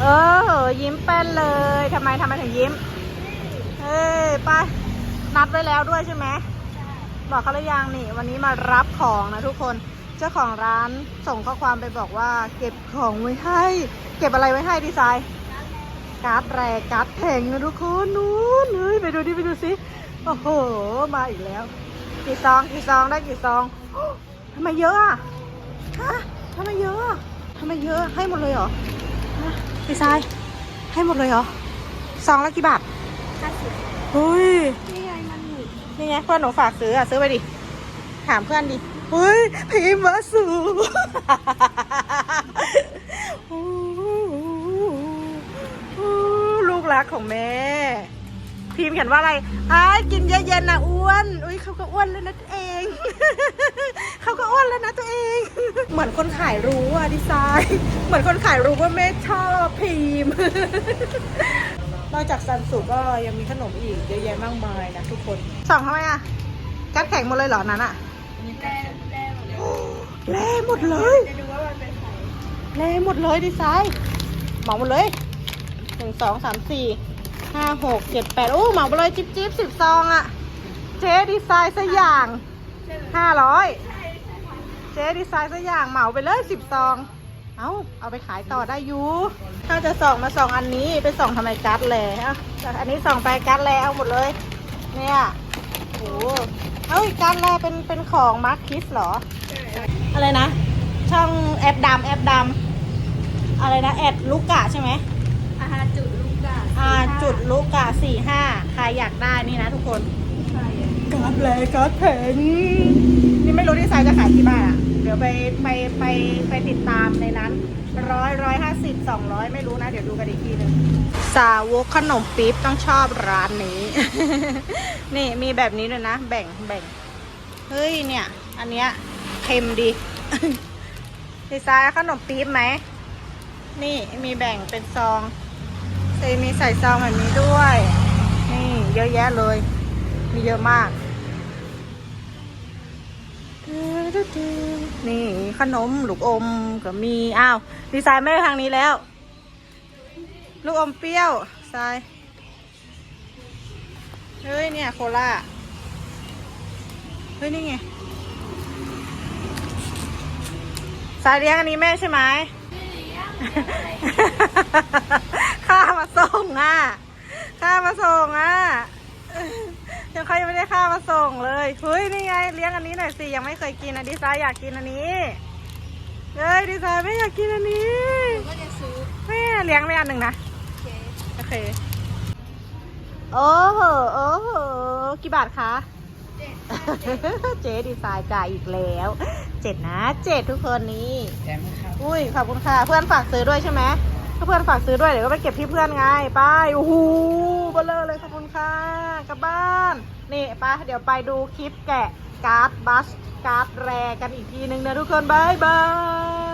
เออ ยิ้มแป้นเลยทำไมทำไมถึงยิ้ม เอ้ยไป นัดไว้แล้วด้วยใช่ไหม บอกเขาหรือยังนี่ วันนี้มารับของนะทุกคน เจ้าของร้านส่งข้อความไปบอกว่า เก็บของไว้ให้ เก็บอะไรไว้ให้ดีไซน์ การ์ดแรกการ์ดแข่งนะทุกคนนู้นเฮ้ยไปดูดิไปดูสิ โอ้โห มาอีกแล้ว กี่ซองกี่ซองได้กี่ซองทำไมเยอะอะฮะทำไมเยอะอะทำไมเยอะให้หมดเลยเหรอ ฮะดีไซน์ให้หมดเลยเหรอซองละกี่บาทห้าสิบเฮ้ย นี่ไงมันหนีนี่ไงเพื่อนหนูฝากซื้ออะซื้อไปดิ ถามเพื่อนดิเฮ้ยพีมาสูลูกรักของแม่พิมพ์เขียนว่าอะไรอ้ายกินเย็นๆนะอ้วน อุ้ยเขาก็อ้วนแล้วนะตัวเอง เขาก็อ้วนแล้วนะตัวเอง เหมือนคนขายรู้อะดีไซน์ เหมือนคนขายรู้ว่าแม่ชอบพิมพ์ นอกจากซันสุก็ยังมีขนมอีกเยอะแยะมากมายนะทุกคนสั่งทำไมอะกัดแข็งหมดเลยเหรอนั้นอะแร่แร่หมดเลยแล่หมดเลยจะดูว่ามันเป็นไข่แล่หมดเลยดีไซน์เหมาหมดเลยหนึ่งสองสามสี่ห้าหกเจ็ดแปดโอ้เหมาไปเลยจิ๊บจิ๊บสิบซองอะเจ๊ดีไซน์สักอย่างใช่ไหมห้าร้อยใช่ใช่ค่ะเจ๊ดีไซน์สักอย่างเหมาไปเลยสิบซอง เอาเอาไปขายต่อได้อยู่ถ้าจะส่องมาส่องอันนี้ไปส่องทำไมกัดแหล่เอาอันนี้ส่องไปกัดแหล่เอาหมดเลย เนี่ยโอ้โหเอ้ยกัดแหล่เป็นเป็นของมาร์คคิสเหรอใช่อะไรนะ ช่องแอปดำแอปดำอะไรนะแอดลูกกะใช่ไหมอาหารจุดลูกกาอ่าจุดลูกกะสี่ห้าใครอยากได้นี่นะทุกคน ใช่การ์ดแลการ์ดแผงนี่ไม่รู้ดีไซน์จะขายกี่บาทอะ เดี๋ยวไปไปไปไปติดตามในนั้นร้อยร้อยห้าสิบสองร้อยไม่รู้นะ เดี๋ยวดูกันอีกทีหนึ่งสาวกขนมปี๊บต้องชอบร้านนี้ นี่มีแบบนี้ด้วยนะ แบ่งแบ่งเฮ้ยเนี่ย อันเนี้ยเค็มดีดีไซน์ขนมปี๊บไหม นี่มีแบ่งเป็นซองเอยมีใส่ซองแบบนี้ด้วย นี่เยอะแยะเลย มีเยอะมาก นี่ขนมลูกอมก็มี อ้าว ดีไซน์ไม่ได้ทางนี้แล้ว ลูกอมเปรี้ยวทรายเฮ้ยเนี่ยโคลาเฮ้ยนี่ไงสายเลี้ยงอันนี้แม่ใช่ไหมข้ามาส่งอะข้ามาส่งอะ ยังเขายังไม่ได้ข้ามาส่งเลยเฮ้ยนี่ไงเลี้ยงอันนี้หน่อยสิยังไม่เคยกินอะดีไซน์อยากกินอันนี้เฮ้ยดีไซน์ไม่อยากกินอันนี้ก็จะซื้อแม่เลี้ยงไม่อันหนึ่งนะเคสโอเคโอ้โหโอ้โหกี่บาทคะเจ็ดเจ๊ดีไซน์จ่ายอีกแล้วเจ็ดนะเจ็ดทุกคนนี้แถมครับอุ้ยขอบคุณค่ะเพื่อนฝากซื้อด้วยใช่ไหม ถ้าเพื่อนฝากซื้อด้วยเดี๋ยวก็ไปเก็บที่เพื่อนไงไปโอ้โหเบลอเลยขอบคุณค่ะกลับบ้านนี่ไปเดี๋ยวไปดูคลิปแกะการ์ดบัสการ์ดแรกันอีกทีนึงนะทุกคนบายบาย